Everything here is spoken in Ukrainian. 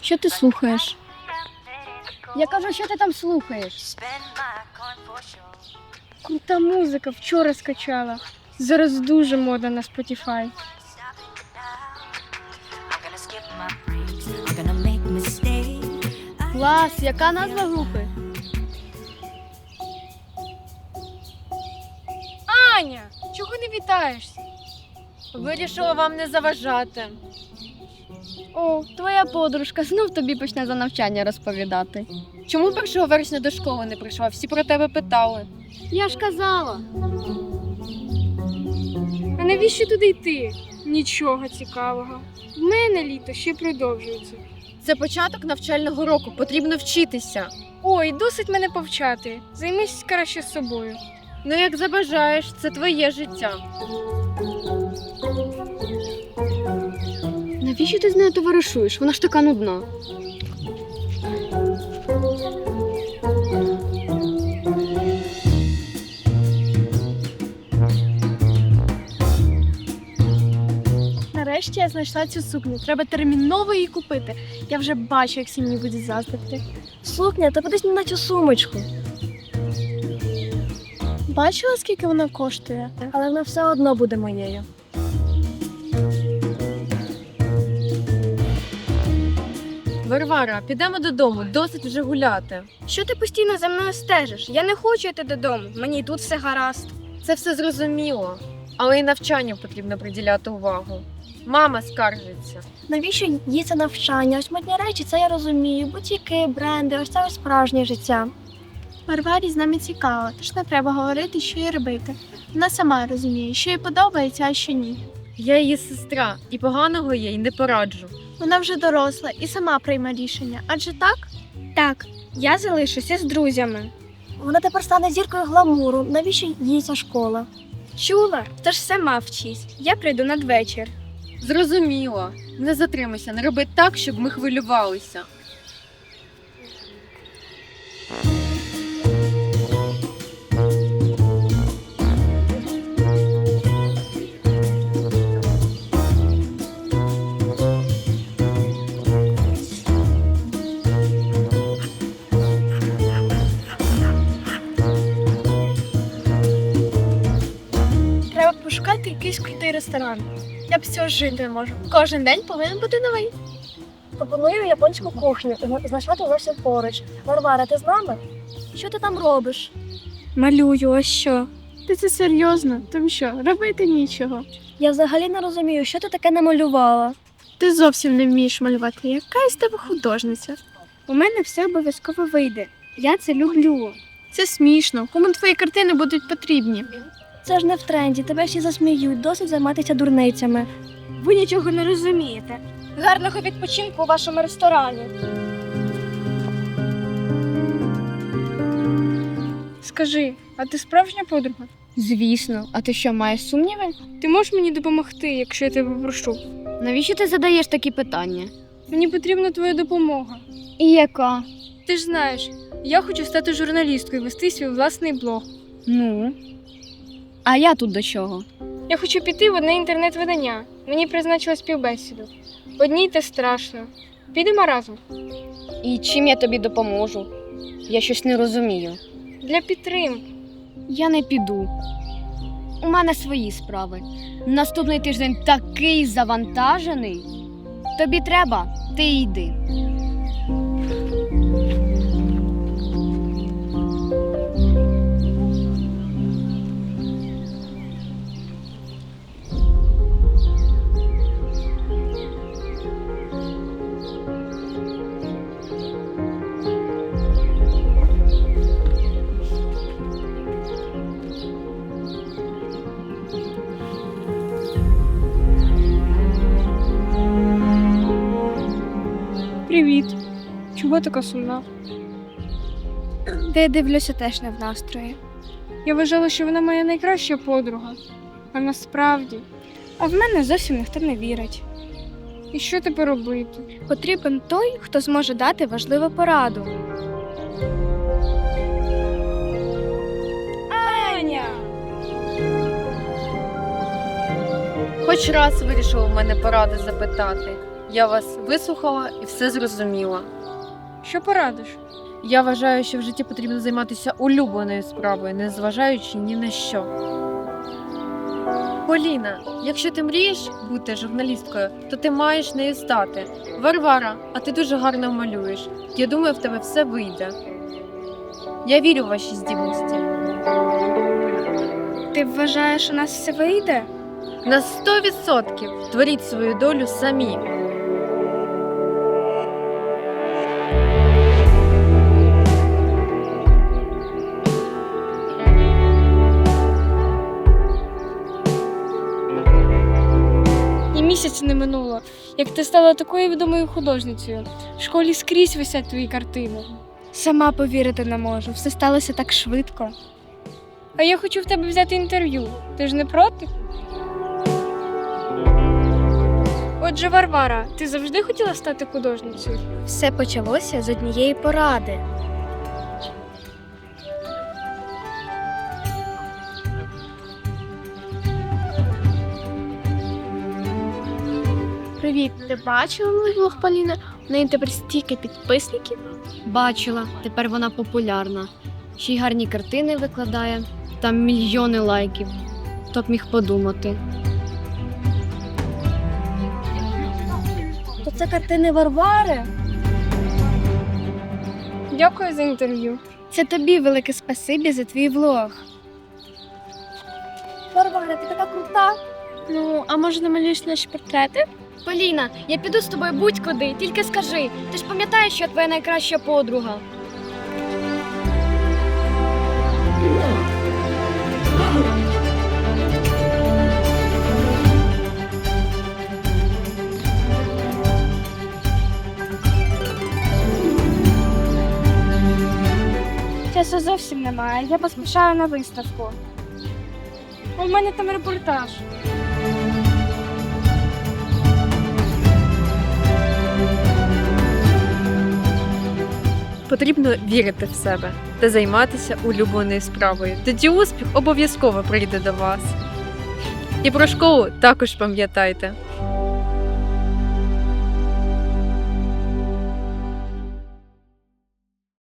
Що ти слухаєш? Я кажу, що ти там слухаєш? Крута музика, вчора скачала. Зараз дуже мода на Spotify. Клас, яка назва групи? Аня, чого не вітаєшся? Вирішила вам не заважати. О, твоя подружка знов тобі почне за навчання розповідати. Чому 1 вересня до школи не прийшла? Всі про тебе питали. Я ж казала. А навіщо туди йти? Нічого цікавого. В мене літо ще продовжується. Це початок навчального року, потрібно вчитися. Ой, досить мене повчати. Займись краще собою. Ну як забажаєш, це твоє життя. Навіщо ти з нею товаришуєш? Вона ж така нудна. Нарешті я знайшла цю сукню. Треба терміново її купити. Я вже бачу, як сім'ї буде заздрити. Сукня, та подивись на цю сумочку. Бачила, скільки вона коштує, але вона все одно буде моєю. Варвара, підемо додому, досить вже гуляти. Що ти постійно за мною стежиш? Я не хочу йти додому. Мені і тут все гаразд. Це все зрозуміло, але і навчанню потрібно приділяти увагу. Мама скаржиться. Навіщо їй це навчання? Ось модні речі, це я розумію. Бутіки, бренди, ось це ось справжнє життя. Варварі з нами цікаво, тож не треба говорити, що їй робити. Вона сама розуміє, що їй подобається, а що ні. Я її сестра, і поганого їй не пораджу. Вона вже доросла і сама прийме рішення. Адже так? Так, я залишуся з друзями. Вона тепер стане зіркою гламуру. Навіщо їй ця школа? Чула? Тож сама вчись. Я прийду надвечір. Зрозуміло. Не затримуйся, не роби так, щоб ми хвилювалися. Ресторан. Я б цього жити не можу. Кожен день повинен бути новий. Пропоную японську кухню. Знайшла ти зовсім поруч. Варвара, ти з нами? Що ти там робиш? Малюю, а що? Ти це серйозно? Там що, робити нічого. Я взагалі не розумію, що ти таке намалювала. Ти зовсім не вмієш малювати. Яка із тебе художниця? У мене все обов'язково вийде. Я це люблю. Це смішно. Кому твої картини будуть потрібні? Це ж не в тренді, тебе всі засміють, досить займатися дурницями. Ви нічого не розумієте. Гарного відпочинку у вашому ресторані. Скажи, а ти справжня подруга? Звісно, а ти що, маєш сумніви? Ти можеш мені допомогти, якщо я тебе прошу. Навіщо ти задаєш такі питання? Мені потрібна твоя допомога. І яка? Ти ж знаєш, я хочу стати журналісткою і вести свій власний блог. Ну. А я тут до чого? Я хочу піти в одне інтернет-видання. Мені призначили співбесіду. Одній те страшно. Підемо разом. І чим я тобі допоможу? Я щось не розумію. Для підтримки. Я не піду. У мене свої справи. Наступний тиждень такий завантажений. Тобі треба, ти йди. Чого така сумна? Та я дивлюся теж не в настрої. Я вважала, що вона моя найкраща подруга. А насправді. А в мене зовсім ніхто не вірить. І що тепер робити? Потрібен той, хто зможе дати важливу пораду. Аня! Хоч раз вирішила в мене поради запитати. Я вас вислухала і все зрозуміла. Що порадиш? Я вважаю, що в житті потрібно займатися улюбленою справою, не зважаючи ні на що. Поліна, якщо ти мрієш бути журналісткою, то ти маєш нею стати. Варвара, а ти дуже гарно малюєш. Я думаю, в тебе все вийде. Я вірю в ваші здібності. Ти вважаєш, у нас все вийде? На 100% творіть свою долю самі. І місяця не минуло, як ти стала такою відомою художницею. В школі скрізь висять твої картини. Сама повірити не можу. Все сталося так швидко. А я хочу в тебе взяти інтерв'ю. Ти ж не проти? Отже, Варвара, ти завжди хотіла стати художницею? Все почалося з однієї поради. Привіт, ти бачила мій блог Поліни? У неї тепер стільки підписників. Бачила, тепер вона популярна. Ще й гарні картини викладає, там мільйони лайків. Хто б міг подумати. То це картини Варвари. Дякую за інтерв'ю. Це тобі велике спасибі за твій влог. Варвара, ти така крута. Ну, а може намалюєш наші портрети? Поліна, я піду з тобою будь-куди, тільки скажи. Ти ж пам'ятаєш, що я твоя найкраща подруга. Часу зовсім немає. Я поспішаю на виставку. У мене там репортаж. Потрібно вірити в себе та займатися улюбленою справою. Тоді успіх обов'язково прийде до вас. І про школу також пам'ятайте.